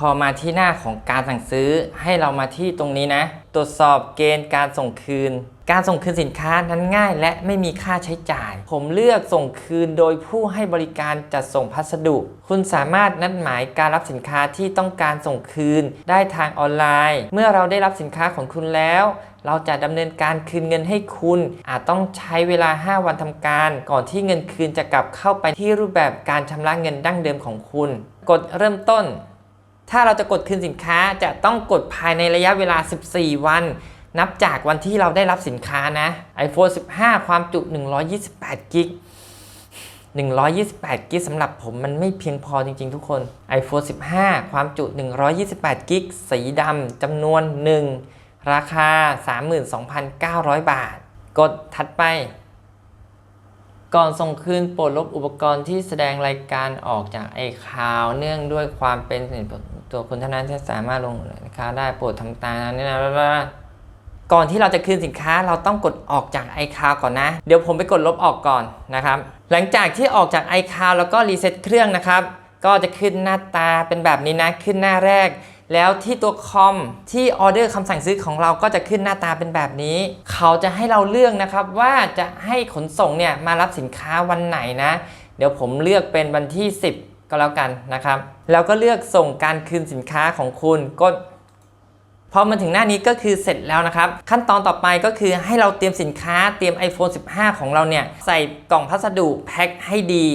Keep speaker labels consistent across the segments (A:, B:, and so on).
A: พอมาที่หน้าของการสั่งซื้อให้เรามาที่ตรงนี้นะ ตรวจสอบเกณฑ์การส่งคืน การส่งคืนสินค้านั้นง่ายและไม่มีค่าใช้จ่าย ผมเลือกส่งคืนโดยผู้ให้บริการจัดส่งพัสดุ คุณสามารถนัดหมายการรับสินค้าที่ต้องการส่งคืนได้ทางออนไลน์ เมื่อเราได้รับสินค้าของคุณแล้ว เราจะดำเนินการคืนเงินให้คุณ อาจต้องใช้เวลา 5 วันทำการ ก่อนที่เงินคืนจะกลับเข้าไปที่รูปแบบการชำระเงินดั้งเดิมของคุณ กดเริ่มต้น ถ้าเราจะกดคืนสินค้าจะต้องกดภายในระยะเวลา 14 วัน นับจากวันที่เราได้รับสินค้านะ iPhone 15 ความจุ 128กิก128กิกสำหรับผมมันไม่เพียงพอจริง ๆ ทุกคน iPhone 15 ความจุ 128กิกสีดำจำนวน 1 ราคา 32,900 บาท กดถัดไป ก่อนส่งคืนโปรดลบอุปกรณ์ที่แสดงรายการออกจากไอคาวเนื่องด้วยความเป็นส่วน ตัวคุณเท่านั้นที่สามารถลงราคาได้โปรดทำตามนี้นะก่อนที่เราจะคืนสินค้าเราต้องกดออกจากไอคาวก่อนนะ เดี๋ยวผมไปกดลบออกก่อนนะครับ หลังจากที่ออกจากไอคาวแล้วก็รีเซ็ตเครื่องนะครับ ก็จะขึ้นหน้าตาเป็นแบบนี้นะ ขึ้นหน้าแรก แล้วที่ตัวคอมที่ออเดอร์คำสั่งซื้อของเราก็จะขึ้นหน้าตาเป็นแบบนี้ เขาจะให้เราเลือกนะครับว่าจะให้ขนส่งเนี่ยมารับสินค้าวันไหนนะ เดี๋ยวผมเลือกเป็นวันที่ 10 ก็แล้วกันนะครับ แล้วก็เลือกส่งการคืนสินค้าของคุณกด พอมาถึงหน้านี้ก็คือเสร็จแล้วนะครับ ขั้นตอนต่อไปก็คือให้เราเตรียมสินค้าเตรียม iPhone 15 ของเราเนี่ยใส่กล่องพัสดุแพ็คให้ดี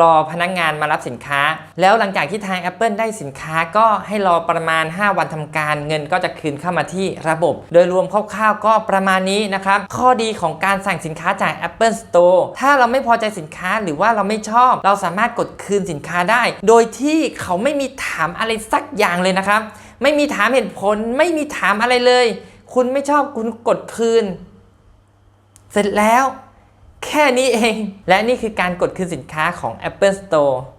A: รอพนักงงานมารับสินค้า แล้วหลังจากที่ทาง Apple ได้สินค้าก็ให้รอประมาณ 5 วันทำการ เงินก็จะคืนเข้ามาที่ระบบ โดยรวมคร่าวๆก็ประมาณนี้นะครับ ข้อดีของการสั่งสินค้าจาก Apple Store ถ้าเราไม่พอใจสินค้าหรือว่าเราไม่ชอบ เราสามารถกดคืนสินค้าได้ โดยที่เขาไม่มีถามอะไรสักอย่างเลยนะครับ ไม่มีถามเหตุผล ไม่มีถามอะไรเลย คุณไม่ชอบคุณกดคืน เสร็จแล้ว แค่นี้เอง และนี่คือการกดคืนสินค้าของ Apple Store